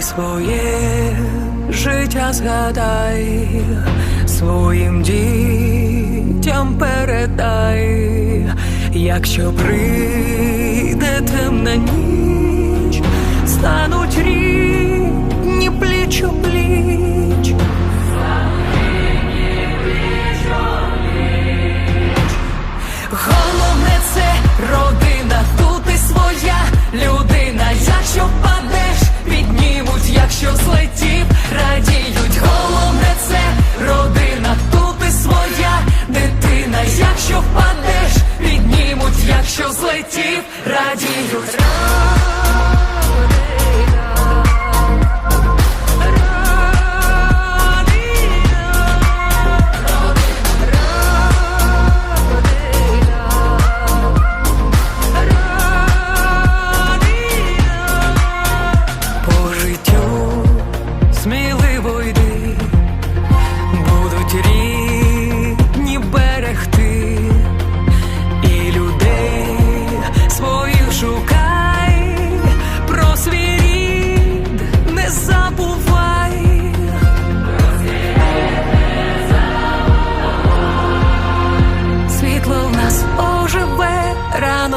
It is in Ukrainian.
своє життя згадай, своїм дітям передай, якщо прийде темна ніч, стануть рідні пліч пліч. Якщо злетів, радіють.